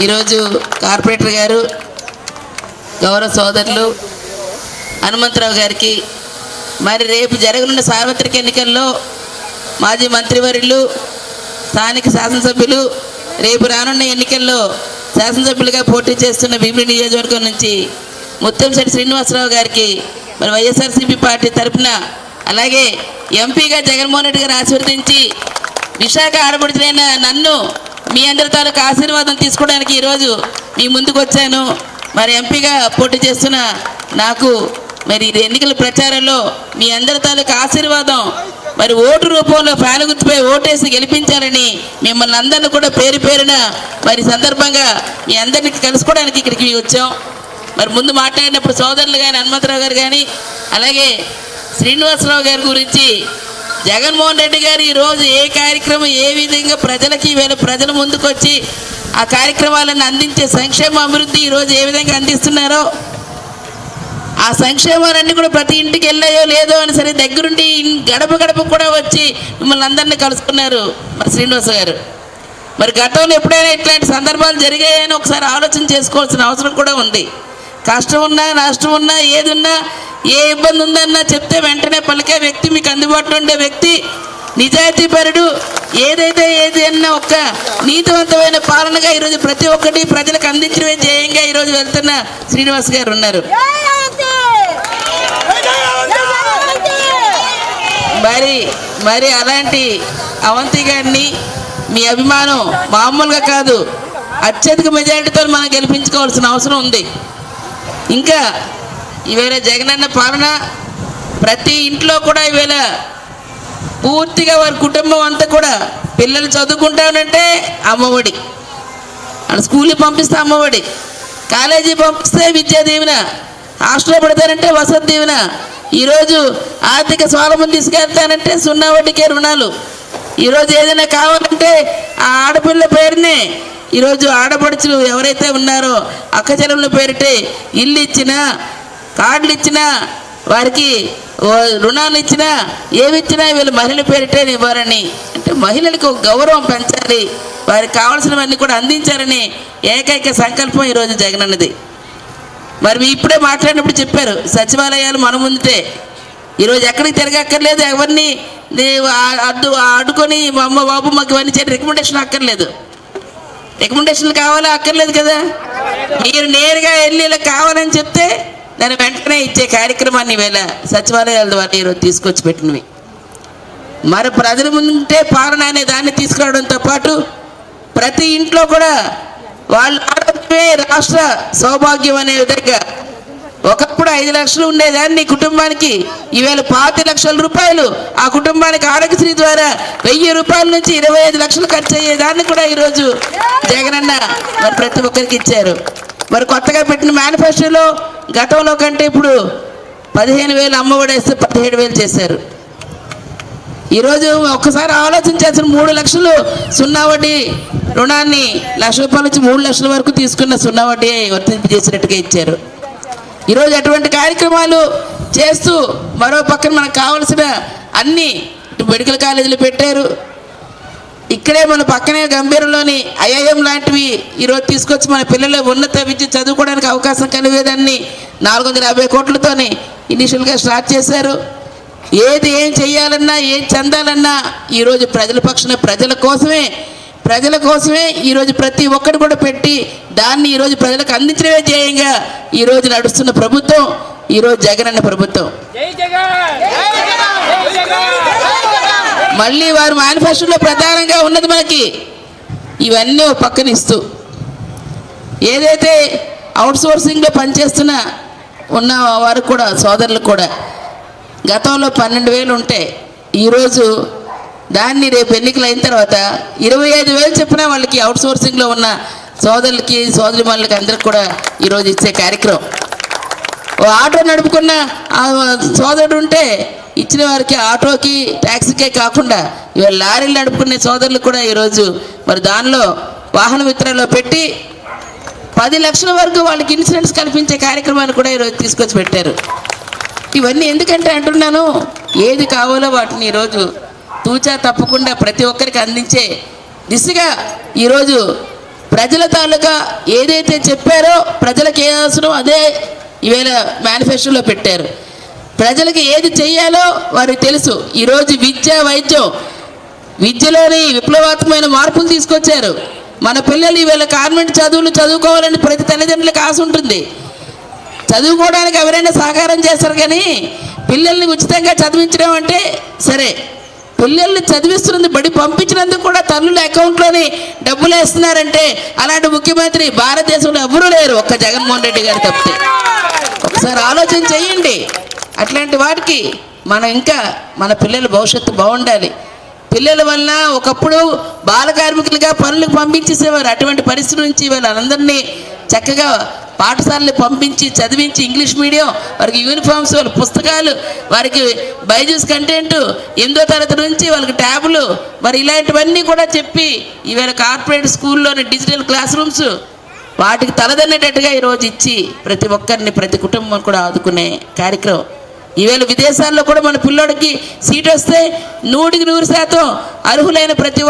ఈరోజు కార్పొరేటర్ గారు గౌరవ సోదరులు హనుమంతరావు గారికి మరి రేపు జరగనున్న సార్వత్రిక ఎన్నికల్లో మాజీ మంత్రివర్యులు స్థానిక శాసనసభ్యులు రేపు రానున్న ఎన్నికల్లో శాసనసభ్యులుగా పోటీ చేస్తున్న భీమిడి నియోజకవర్గం నుంచి ముత్తంశెట్టి శ్రీనివాసరావు గారికి మరి వైఎస్ఆర్సీపీ పార్టీ తరఫున అలాగే ఎంపీగా జగన్మోహన్ రెడ్డి గారు ఆశీర్వదించి విశాఖ ఆడబడుతున్న నన్ను మీ అందరి తాలూకు ఆశీర్వాదం తీసుకోవడానికి ఈరోజు మీ ముందుకు వచ్చాను. మరి ఎంపీగా పోటీ చేస్తున్న నాకు మరి ఇది ఎన్నికల ప్రచారంలో మీ అందరి తాలూకు ఆశీర్వాదం మరి ఓటు రూపంలో ఫ్యాన్ గుర్తుపై ఓటేసి గెలిపించాలని మిమ్మల్ని అందరిని కూడా పేరు పేరున మరి సందర్భంగా మీ అందరినీ కలుసుకోవడానికి ఇక్కడికి వచ్చాం. మరి ముందు మాట్లాడినప్పుడు సోదరులు కానీ హనుమంతరావు గారు కానీ అలాగే శ్రీనివాసరావు గారి గురించి జగన్మోహన్ రెడ్డి గారు ఈరోజు ఏ కార్యక్రమం ఏ విధంగా ప్రజలకి వీళ్ళ ప్రజల ముందుకొచ్చి ఆ కార్యక్రమాలను అందించే సంక్షేమ అభివృద్ధి ఈరోజు ఏ విధంగా అందిస్తున్నారో ఆ సంక్షేమాలన్నీ కూడా ప్రతి ఇంటికి వెళ్ళాయో లేదో అని సరే దగ్గరుండి గడప గడప కూడా వచ్చి మిమ్మల్ని అందరినీ కలుసుకున్నారు మరి శ్రీనివాస గారు. మరి గతంలో ఎప్పుడైనా ఇట్లాంటి సందర్భాలు జరిగాయని ఒకసారి ఆలోచన చేసుకోవాల్సిన అవసరం కూడా ఉంది. కష్టం ఉన్నా నష్టం ఉన్నా ఏది ఉన్నా ఏ ఇబ్బంది ఉందన్నా చెప్తే వెంటనే పలికే వ్యక్తి మీకు అందుబాటులో ఉండే వ్యక్తి నిజాయితీపరుడు ఏదైతే ఏది అన్న ఒక్క నీతివంతమైన పాలనగా ఈరోజు ప్రతి ఒక్కటి ప్రజలకు అందించడమే ధ్యేయంగా ఈరోజు వెళ్తున్న శ్రీనివాస్ గారు ఉన్నారు. మరి మరి అలాంటి అవంతి గారిని మీ అభిమానం మామూలుగా కాదు అత్యధిక మెజారిటీతో మనం గెలిపించుకోవాల్సిన అవసరం ఉంది. ఇంకా ఈవేళ జగనన్న పాలన ప్రతి ఇంట్లో కూడా ఈవేళ పూర్తిగా వారి కుటుంబం అంతా కూడా పిల్లలు చదువుకుంటానంటే అమ్మఒడి. అక్కడ స్కూల్కి పంపిస్తే అమ్మఒడి. కాలేజీ పంపిస్తే విద్యా దీవెన హాస్టల్లో పెడతానంటే వసతి దీవెన ఈరోజు ఆర్థిక స్వాలంబం తీసుకెళ్తానంటే సున్నా వడ్డీకే రుణాలు. ఈరోజు ఏదైనా కావాలంటే ఆ ఆడపిల్ల పేరునే ఈరోజు ఆడపడుచులు ఎవరైతే ఉన్నారో అక్క పేరిటే ఇల్లు ఇచ్చినా కార్డులు ఇచ్చినా వారికి రుణాలు ఇచ్చినా ఏమి ఇచ్చినా వీళ్ళు మహిళల పేరిటే ఇవ్వాలని. అంటే మహిళలకు గౌరవం పెంచాలి. వారికి కావాల్సినవన్నీ కూడా అందించాలని ఏకైక సంకల్పం ఈరోజు జగనన్నది మరి మీ ఇప్పుడే మాట్లాడినప్పుడు చెప్పారు సచివాలయాలు మన ముందుటే. ఈరోజు ఎక్కడికి తిరగక్కర్లేదు ఎవరిని అడ్డు ఆడుకొని మా అమ్మ బాబు మాకు ఇవన్నీ చేయడం రికమెండేషన్ అక్కర్లేదు. రికమెండేషన్లు కావాలా? అక్కర్లేదు కదా. మీరు నేరుగా వెళ్ళి ఇలా కావాలని చెప్తే దాని వెంటనే ఇచ్చే కార్యక్రమాన్ని వేళ సచివాలయాల ద్వారా ఈరోజు తీసుకొచ్చి పెట్టినవి. మరి ప్రజల ముందే పాలన అనే దాన్ని తీసుకురావడంతో పాటు ప్రతి ఇంట్లో కూడా వాళ్ళ ఆరోగ్యమే రాష్ట్ర సౌభాగ్యం అనే విధంగా ఒకప్పుడు ఐదు లక్షలు ఉండేదాన్ని కుటుంబానికి ఈవేళ పాతి లక్షల రూపాయలు ఆ కుటుంబానికి ఆరోగ్యశ్రీ ద్వారా వెయ్యి రూపాయల నుంచి ఇరవై ఐదు లక్షలు ఖర్చు అయ్యేదాన్ని కూడా ఈరోజు జగనన్న మరి ప్రతి ఒక్కరికి ఇచ్చారు. మరి కొత్తగా పెట్టిన మేనిఫెస్టోలో గతంలో కంటే ఇప్పుడు పదిహేను వేలు అమ్మఒడి వేస్తే పదిహేడు వేలు చేశారు. ఈరోజు ఒక్కసారి ఆలోచించాల్సిన మూడు లక్షలు సున్నా వడ్డీ రుణాన్ని లక్ష రూపాయల నుంచి మూడు లక్షల వరకు తీసుకున్న సున్నా వడ్డీ వర్తింపజేసినట్టుగా ఇచ్చారు. ఈరోజు అటువంటి కార్యక్రమాలు చేస్తూ మరో పక్కన మనకు కావలసిన అన్ని మెడికల్ కాలేజీలు పెట్టారు. ఇక్కడే మన పక్కనే గంభీరంలోని ఐఐఎం లాంటివి ఈరోజు తీసుకొచ్చి మన పిల్లలు ఉన్నత విద్య చదువుకోవడానికి అవకాశం కలిగేదాన్ని నాలుగు వందల యాభై కోట్లతోని ఇనిషియల్గా స్టార్ట్ చేశారు. ఏది ఏం చెయ్యాలన్నా ఏం చెందాలన్నా ఈరోజు ప్రజల పక్షాన ప్రజల కోసమే ప్రజల కోసమే ఈరోజు ప్రతి ఒక్కటి కూడా పెట్టి దాన్ని ఈరోజు ప్రజలకు అందించడమే ధ్యేయంగా ఈరోజు నడుస్తున్న ప్రభుత్వం ఈరోజు ప్రభుత్వం. జగన్! జై జగన్! మళ్ళీ వారు మేనిఫెస్టోలో ప్రధానంగా ఉన్నది మనకి ఇవన్నీ ఒక పక్కన ఇస్తూ. ఏదైతే అవుట్సోర్సింగ్లో పనిచేస్తున్న ఉన్న వారు కూడా సోదరులు కూడా. గతంలో పన్నెండు వేలు ఉంటే ఈరోజు దాన్ని రేపు ఎన్నికలు అయిన తర్వాత ఇరవై ఐదు వేలు చెప్పిన వాళ్ళకి అవుట్సోర్సింగ్లో ఉన్న సోదరులకి సోదరి మనులకి అందరికి కూడా ఈరోజు ఇచ్చే కార్యక్రమం. ఓ ఆటో నడుపుకున్న ఆ సోదరుడు ఉంటే ఇచ్చిన వారికి ఆటోకి ట్యాక్సీకే కాకుండా ఇవాళ లారీలు నడుపుకునే సోదరులు కూడా ఈరోజు మరి దానిలో వాహన విత్రాలు పెట్టి పది లక్షల వరకు వాళ్ళకి ఇన్సూరెన్స్ కల్పించే కార్యక్రమాన్ని కూడా ఈరోజు తీసుకొచ్చి పెట్టారు. ఇవన్నీ ఎందుకంటే అంటున్నాను ఏది కావాలో వాటిని ఈరోజు తూచా తప్పకుండా ప్రతి ఒక్కరికి అందించే దిశగా ఈరోజు ప్రజల తాలూకా ఏదైతే చెప్పారో ప్రజలకు ఏ అవసరం అదే ఈవేళ మేనిఫెస్టోలో పెట్టారు. ప్రజలకు ఏది చేయాలో వారికి తెలుసు. ఈరోజు విద్య వైద్యం విద్యలోని విప్లవాత్మకమైన మార్పులు తీసుకొచ్చారు. మన పిల్లలు ఈవేళ కాన్వెంట్ చదువులు చదువుకోవాలని ప్రతి తల్లిదండ్రులకు ఆశ ఉంటుంది. చదువుకోవడానికి ఎవరైనా సహకారం చేస్తారు కానీ పిల్లల్ని ఉచితంగా చదివించడం అంటే సరే. పిల్లల్ని చదివిస్తున్నది బడి పంపించినందుకు కూడా తల్లుల అకౌంట్లోని డబ్బులు వేస్తున్నారంటే అలాంటి ముఖ్యమంత్రి భారతదేశంలో ఎవరూ లేరు ఒక్క జగన్మోహన్ రెడ్డి గారు తప్పితే. ఒకసారి ఆలోచన చేయండి. అట్లాంటి వాటికి మనం ఇంకా మన పిల్లల భవిష్యత్తు బాగుండాలి. పిల్లల వల్ల ఒకప్పుడు బాల కార్మికులుగా పనులకు పంపించేసేవారు. అటువంటి పరిస్థితి నుంచి వాళ్ళందరినీ చక్కగా పాఠశాలలు పంపించి చదివించి ఇంగ్లీష్ మీడియం వారికి యూనిఫామ్స్ వాళ్ళ పుస్తకాలు వారికి బైజూస్ కంటెంట్ ఎనిమిదో తరగతి నుంచి వాళ్ళకి ట్యాబులు మరి ఇలాంటివన్నీ కూడా చెప్పి ఈవేళ కార్పొరేట్ స్కూల్లోని డిజిటల్ క్లాస్ రూమ్స్ వాటికి తలదన్నేటట్టుగా ఈరోజు ఇచ్చి ప్రతి ఒక్కరిని ప్రతి కుటుంబం కూడా ఆదుకునే కార్యక్రమం. ఈవేళ విదేశాల్లో కూడా మన పిల్లోడికి సీట్ వస్తే నూటికి నూరు శాతం అర్హులైన ప్రతి ఒక్క